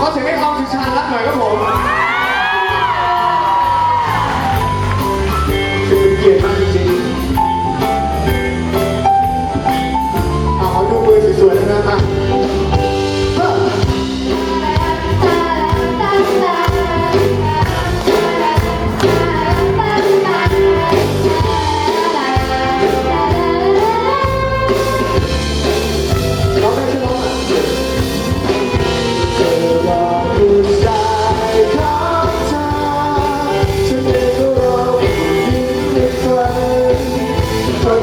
ขอเสียงให้ออมสุชาติรักหน่อยครับผม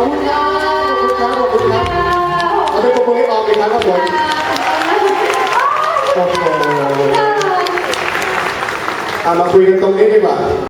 อบคุณครับขอบคุณครับขอบคุณครับเอาไปปรบมือให้ออมเลยครับครับผมโอ้โหเอามาคุยกันตรงนี้ดีกว่า